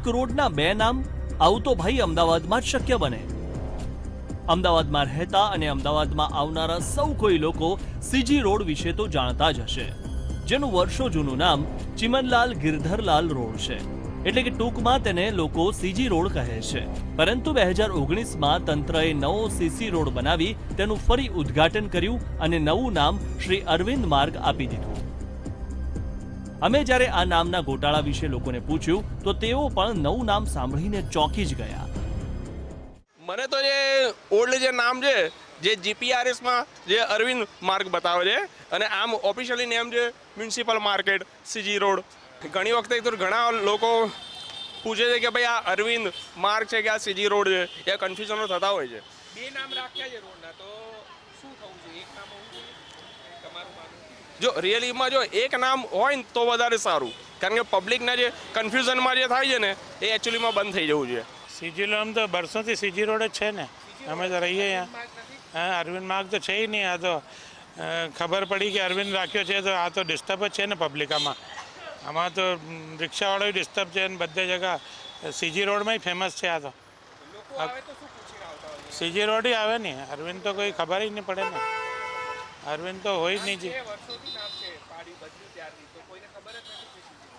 એક રોડના બે નામ આવું તો ભાઈ અમદાવાદમાં જ શક્ય બને. અમદાવાદમાં રહેતા અને અમદાવાદમાં આવનારા સૌ કોઈ લોકો સીજી રોડ વિશે તો જાણતા જ હશે, જેનું વર્ષો જૂનું નામ ચિમનલાલ ગિરધરલાલ રોડ છે. એટલે કે ટૂંકમાં તેને લોકો સીજી રોડ કહે છે. પરંતુ બે હજાર ઓગણીસમાં તંત્રએ નવો સીસી રોડ બનાવી તેનું ફરી ઉદ્ઘાટન કર્યું અને નવું નામ શ્રી અરવિંદ માર્ગ આપી દીધું. અમે જ્યારે આ નામના ગોટાળા વિશે લોકોને પૂછ્યું તો તેઓ પણ નવું નામ સાંભળીને ચોંકી જ ગયા. મને તો જે ઓલ્ડ જે નામ છે જે જીપીઆરએસમાં જે અરવિંદ માર્ગ બતાવે છે અને આમ ઓફિશિયલી નેમ છે મ્યુનિસિપલ માર્કેટ સીજી રોડ ઘણી વખતે તો ઘણા લોકો પૂછે છે કે ભાઈ આ અરવિંદ માર્ગ છે કે આ સીજી રોડ છે? એ કન્ફ્યુઝનો થતા હોય છે. બે નામ રાખ્યા છે રોડના તો શું થવું જોઈએ? એક નામ હોવું જોઈએ? તમારું માનવું? જો રિયલીમાં જો એક નામ હોય ને તો વધારે સારું. કારણ કે પબ્લિકના જે કન્ફ્યુઝનમાં જે થાય છે ને એ એકચ્યુઅલીમાં બંધ થઈ જવું જોઈએ. સીજી આમ તો વર્ષોથી સીજી રોડ જ છે ને. અમે તો રહીએ અહીંયા. હા અરવિંદ માર્ગ તો છે જ નહીં. આ તો ખબર પડી કે અરવિંદ રાખ્યો છે તો આ તો ડિસ્ટર્બ જ છે ને પબ્લિક આમાં. આમાં તો રિક્ષાવાળો ડિસ્ટર્બ છે ને બધે જગા. સીજી રોડમાં ફેમસ છે આ તો. સીજી રોડ આવે ને. અરવિંદ તો કોઈ ખબર જ નહીં પડે ને. અરવિંદ તો હોય જ નહીં છે જી વર્ષોથી નામ છે પાડી બદલ્યું ત્યારથી તો કોઈને ખબર જ નથી કે સીજી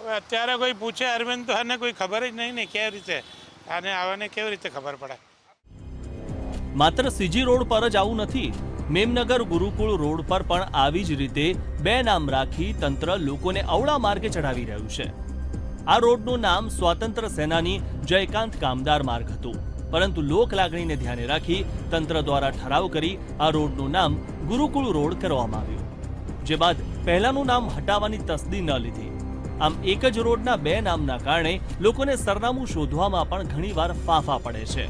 હવે અત્યારે કોઈ પૂછે અરવિંદ તો આને કોઈ ખબર જ નહીં ને કેવી રીતે આને આવાને કેવી રીતે ખબર પડે? માત્ર સીજી રોડ પર જ આવું નથી. મેમનગર ગુરુકુળ રોડ પર પણ આવી જ રીતે બે નામ રાખી તંત્ર લોકોને અવળા માર્ગે ચડાવી રહ્યું છે. આ રોડનું નામ સ્વાતંત્ર્ય સેનાની જયકાંત કામદાર માર્ગ હતું. પરંતુ લોક લાગણીને ધ્યાને રાખી તંત્ર દ્વારા ઠરાવ કરી આ રોડનું નામ ગુરુકુળ રોડ કરવામાં આવ્યું. જે બાદ પહેલાનું નામ હટાવવાની તસદી ન લીધી. આમ એક જ રોડના બે નામના કારણે લોકોને સરનામું શોધવામાં પણ ઘણીવાર ફાફા પડે છે.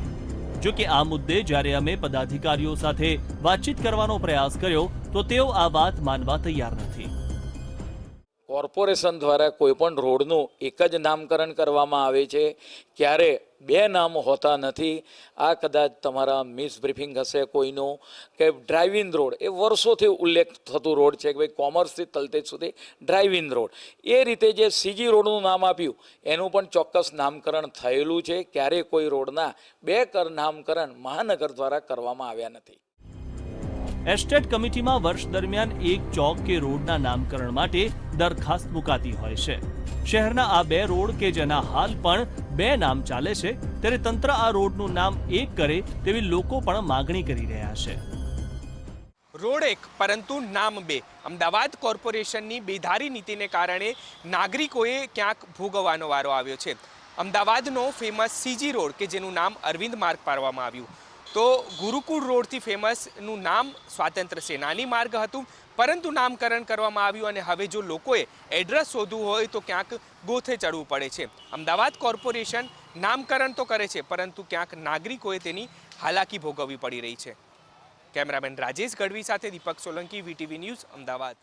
જો કે આ મુદ્દે જ્યારે અમે પદાધિકારીઓ સાથે વાતચીત કરવાનો પ્રયાસ કર્યો, તો તેઓ આ વાત માનવા તૈયાર નથી. કોર્પોરેશન દ્વારા કોઈપણ રોડનું એક જ નામકરણ કરવામાં આવે છે, ક્યારે બે નામ હોતા નથી, આ કદાચ તમારા મિસ બ્રિફિંગ હશે કોઈનું, કે ડ્રાઇવિંગ રોડ, એ વર્ષોથી ઉલ્લેખ થતું રોડ છે કે ભાઈ કોમર્સથી તલતેજ સુધી ડ્રાઇવિંગ રોડ. એ રીતે જે સીજી રોડનું નામ આપ્યું, એનું પણ ચોક્કસ નામકરણ થયેલું છે, ક્યારેય કોઈ રોડના બે કર નામકરણ મહાનગર દ્વારા કરવામાં આવ્યા નથી. એસ્ટેટ કમિટીમાં વર્ષ દરમિયાન એક ચોક કે રોડના નામકરણ માટે દરખાસ્ત મુકાતી હોય છે. શહેરના આ બે રોડ કે જેના હાલ પણ બે નામ ચાલે છે, ત્યારે તંત્ર આ રોડનું નામ એક કરે તેવી લોકો પણ માગણી કરી રહ્યા છે. રોડ એક, પરંતુ નામ બે. અમદાવાદ કોર્પોરેશનની બેધારી નીતિને કારણે નાગરિકોએ ક્યાંક ભોગવવાનો વારો આવ્યો છે. અમદાવાદનો ફેમસ સીજી રોડ, કે જેનું નામ અરવિંદ માર્ગ પાડવામાં આવ્યું. તો ગુરુકુળ રોડથી ફેમસનું નામ સ્વાતંત્ર્ય સેનાની માર્ગ હતું, પરંતુ નામકરણ કરવામાં આવ્યું અને હવે જો લોકોએ એડ્રેસ શોધવું હોય તો ક્યાંક ગોથે ચડવું પડે છે. અમદાવાદ કોર્પોરેશન નામકરણ તો કરે છે, પરંતુ ક્યાંક નાગરિકોએ તેની હાલાકી ભોગવવી પડી રહી છે. કેમેરામેન રાજેશ ગઢવી સાથે દીપક સોલંકી, વીટીવી ન્યૂઝ, અમદાવાદ.